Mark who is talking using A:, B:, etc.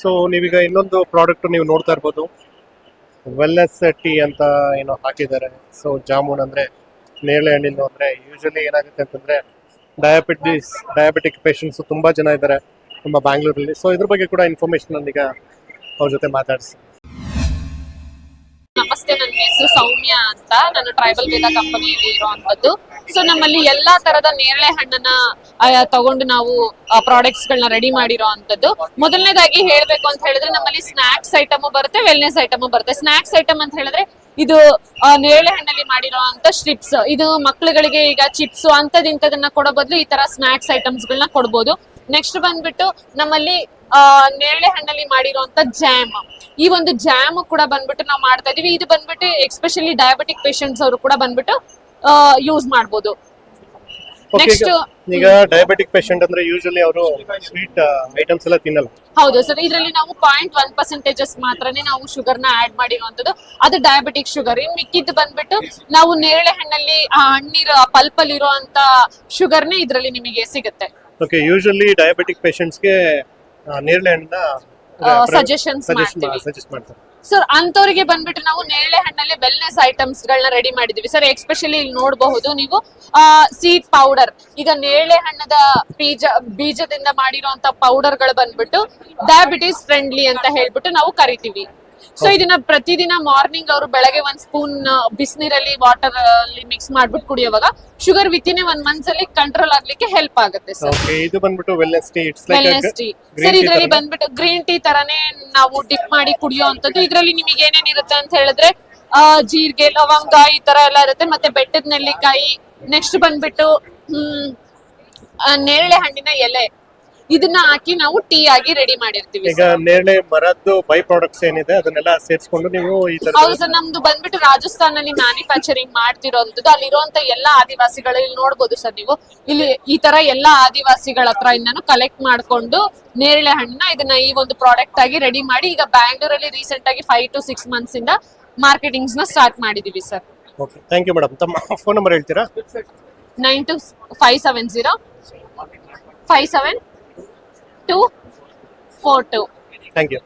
A: So ನೀವೀಗ ಇನ್ನೊಂದು product ನೀವು ನೋಡ್ತಾ ಇರ್ಬೋದು. ವೆಲ್ನೆಸ್ ಟೀ ಅಂತ ಏನೋ ಹಾಕಿದ್ದಾರೆ. ಸೊ ಜಾಮೂನ್ ಅಂದ್ರೆ ನೇರಳೆ ಹಣ್ಣಿಂದು ಅಂದ್ರೆ ಯೂಶಲಿ ಏನಾಗುತ್ತೆ ಅಂತಂದ್ರೆ ಡಯಾಬಿಟಿಸ್ ಡಯಾಬಿಟಿಕ್ ಪೇಷಂಟ್ಸ್ ತುಂಬಾ ಜನ ಇದ್ದಾರೆ. ನಮ್ಮ ಬ್ಯಾಂಗ್ಳೂರಲ್ಲಿ ಸೊ ಇದ್ರ ಬಗ್ಗೆ ಕೂಡ ಇನ್ಫಾರ್ಮೇಶನ್ ನಾನೀಗ ಅವ್ರ ಜೊತೆ ಮಾತಾಡಿಸಿ
B: ನಮಸ್ತೆ ನನ್ನ ಹೆಸರು ಸೌಮ್ಯ ಅಂತ. ನಾನು ಟ್ರೈಬಲ್ ವೇದ ಕಂಪನಿಯಲ್ಲಿ ಇರುವಂತದ್ದು ಸೊ ನಮ್ಮಲ್ಲಿ ಎಲ್ಲಾ ತರದ ನೇರಳೆ ಹಣ್ಣನ್ನ ತಗೊಂಡು ನಾವು ಪ್ರಾಡಕ್ಟ್ಸ್ ಗಳನ್ನ ರೆಡಿ ಮಾಡಿರೋ ಅಂತದ್ದು ಮೊದಲನೇದಾಗಿ ಹೇಳ್ಬೇಕು ಅಂತ ಹೇಳಿದ್ರೆ ನಮ್ಮಲ್ಲಿ ಸ್ನಾಕ್ಸ್ ಐಟಮ್ ಬರುತ್ತೆ ವೆಲ್ನೆಸ್ ಐಟಮ್ ಬರುತ್ತೆ. ಸ್ನಾಕ್ಸ್ ಐಟಮ್ ಅಂತ ಹೇಳಿದ್ರೆ ಇದು ನೇರಳೆ ಹಣ್ಣಲ್ಲಿ ಮಾಡಿರೋ ಅಂತ ಸ್ಟ್ರಿಪ್ಸ್ ಇದು ಮಕ್ಳುಗಳಿಗೆ ಈಗ ಚಿಪ್ಸ್ ಅಂತದ್ ಇಂಥದನ್ನ ಕೊಡೋ ಬದಲು ಈ ತರ ಸ್ನಾಕ್ಸ್ ಐಟಮ್ಸ್ ಗಳನ್ನ ಕೊಡ್ಬೋದು. ನೆಕ್ಸ್ಟ್ ಬಂದ್ಬಿಟ್ಟು ನಮ್ಮಲ್ಲಿ ನೇರಳೆ ಹಣ್ಣಲ್ಲಿ ಮಾಡಿರುವಂತ ಜಾಮ್ ಈ ಒಂದು ಜಾಮ್ ಕೂಡ ಬಂದ್ಬಿಟ್ಟು ನಾವು ಮಾಡ್ತಾ ಇದೀವಿ. ಇದು ಬಂದ್ಬಿಟ್ಟು ಎಸ್ಪೆಷಲಿ ಡಯಾಬಿಟಿಕ್ ಪೇಷಂಟ್ಸ್ ಅವರು ಕೂಡ ಬಂದ್ಬಿಟ್ಟು ಯೂಸ್
A: ಮಾಡಬಹುದು
B: ನೆಕ್ಸ್ಟ್
A: ಈಗ ಡಯಾಬಿಟಿಕ್ ಪೇಷಂಟ್ ಅಂದ್ರೆ ಯೂಶಲಿ ಅವರು ಸ್ವೀಟ್ ಐಟಮ್ಸ್ ಎಲ್ಲ ತಿನ್ನಲ್ಲ.
B: ಹೌದು ಸರ್. ಇದರಲ್ಲಿ ನಾವು ಪಾಯಿಂಟ್ ಒನ್ ಪರ್ಸೆಂಟೇಜಸ್ ಮಾತ್ರನೇ ನಾವು ಶುಗರ್ನ ಆಡ್ ಮಾಡಿರುವಂತದ್ದು ಅದು ಡಯಾಬಿಟಿಕ್ ಶುಗರ್ ಇನ್ ಮಿಕ್ಕಿದ್ದು ಬಂದ್ಬಿಟ್ಟು ನಾವು ನೇರಳೆ ಹಣ್ಣಲ್ಲಿ ಆ ಹಣ್ಣಿರೋ ಪಲ್ಪ್ ಅಲ್ಲಿ ಇರುವಂತ ಶುಗರ್ನೇ ಇದರಲ್ಲಿ ನಿಮಗೆ ಸಿಗುತ್ತೆ.
A: ಓಕೆ ಯೂಶಲಿ ಡಯಾಬಿಟಿಕ್ ಪೇಷಂಟ್ಸ್ಗೆ ನೇರಳೆ ಹಣ್ಣನ್ನ
B: ಸಜೆಷನ್ಸ್ ಮಾಡ್ತೀವಿ.
A: ಸಜೆಸ್ಟ್ ಮಾಡ್ತಾರೆ.
B: ಸರ್ ಅಂತವರಿಗೆ ಬಂದ್ಬಿಟ್ಟು ನಾವು ನೇರಳೆ ಹಣ್ಣಲ್ಲಿ ವೆಲ್ನೆಸ್ ಐಟಮ್ಸ್ ಗಳನ್ನ ರೆಡಿ ಮಾಡಿದೀವಿ. ಸರ್ ಎಕ್ಸ್ಪೆಷಲಿ ಇಲ್ಲಿ ನೋಡಬಹುದು ನೀವು ಸೀಡ್ ಪೌಡರ್ ಈಗ ನೇರಳೆ ಹಣ್ಣದ ಬೀಜ ಬೀಜದಿಂದ ಮಾಡಿರುವಂತ ಪೌಡರ್ಗಳು ಬಂದ್ಬಿಟ್ಟು ಡಯಾಬಿಟಿಸ್ ಫ್ರೆಂಡ್ಲಿ ಅಂತ ಹೇಳ್ಬಿಟ್ಟು ನಾವು ಕರಿತೀವಿ. ಸೊ ಇದನ್ನ ಪ್ರತಿದಿನ ಮಾರ್ನಿಂಗ್ ಅವರು ಬೆಳಗ್ಗೆ ಒಂದ್ ಸ್ಪೂನ್ ಬಿಸಿನೀರಲ್ಲಿ ವಾಟರ್ ಅಲ್ಲಿ ಮಿಕ್ಸ್ ಮಾಡ್ಬಿಟ್ಟು ಕುಡಿಯುವಾಗ ಶುಗರ್ ವಿತಿನ್ ಒನ್ ಮಂತ್ಸ್ ಅಲ್ಲಿ ಕಂಟ್ರೋಲ್ ಆಗ್ಲಿಕ್ಕೆ ಹೆಲ್ಪ್ ಆಗುತ್ತೆ ಸರ್
A: ಓಕೆ ಇದು ಬಂದ್ಬಿಟ್ಟು wellness tea it's like
B: wellness tea sir ಇದ್ರಲ್ಲಿ ಬಂದ್ಬಿಟ್ಟು ಗ್ರೀನ್ ಟೀ ತರಾನೇ ನಾವು ಡಿಪ್ ಮಾಡಿ ಕುಡಿಯುವಂತದ್ದು ಇದ್ರಲ್ಲಿ ನಿಮಗೆ ಏನೇನಿರುತ್ತೆ ಅಂತ ಹೇಳಿದ್ರೆ ಜೀರಿಗೆ ಲವಂಗ ಈ ತರ ಎಲ್ಲ ಇರುತ್ತೆ. ಮತ್ತೆ ಬೆಟ್ಟದ ನೆಲ್ಲಿಕಾಯಿ ನೆಕ್ಸ್ಟ್ ಬಂದ್ಬಿಟ್ಟು ಹ್ಮ್ ನೇರಳೆ ಹಣ್ಣಿನ ಎಲೆ. ಇದನ್ನ ಹಾಕಿ ನಾವು ಟೀ ಆಗಿ ರೆಡಿ ಮಾಡಿರ್ತೀವಿ
A: ಈಗ ನೇರಳೆ ಮರದ್ದು ಬೈ ಪ್ರಾಡಕ್ಟ್ಸ್ ಏನಿದೆ ಅದನ್ನೆಲ್ಲ ಸೇರಿಸ್ಕೊಂಡು ನೀವು ಈ ತರ
B: ಹೌದು ಸರ್ ನಮ್ದು ಬಂದ್ಬಿಟ್ಟು ರಾಜಸ್ಥಾನ್ ಅಲ್ಲಿ ಮ್ಯಾನುಫ್ಯಾಕ್ಚರಿಂಗ್ ಮಾಡ್ತಿರೋಂಥದ್ದು ಅಲ್ಲಿರುವಂತ ಎಲ್ಲಾ ಆದಿವಾಸಿಗಳು ಇಲ್ಲಿ ನೋಡ್ಬೋದು ಸರ್ ನೀವು. ಇಲ್ಲಿ ಈ ತರ ಎಲ್ಲಾ ಆದಿವಾಸಿಗಳ ಹತ್ರ ಇಂದಾನು ಕಲೆಕ್ಟ್ ಮಾಡ್ಕೊಂಡು ನೇರಳೆ ಹಣ್ಣನ್ನ ಇದನ್ನ ಈ ಒಂದು ಪ್ರಾಡಕ್ಟ್ ಆಗಿ ರೆಡಿ ಮಾಡಿ ಈಗ ಬ್ಯಾಂಗ್ಳೂರಲ್ಲಿ ರೀಸೆಂಟ್ ಆಗಿ ಫೈವ್ ಟು ಸಿಕ್ಸ್ ಮಂತ್ಸ್ ಇಂದ ಮಾರ್ಕೆಟಿಂಗ್ಸ್ನ ಸ್ಟಾರ್ಟ್ ಮಾಡಿದೀವಿ sir.
A: Okay thank you madam ತಮ್ಮ ಫೋನ್ ನಂಬರ್ ಹೇಳ್ತೀರಾ?
B: Nine two five seven zero five seven two four two
A: thank you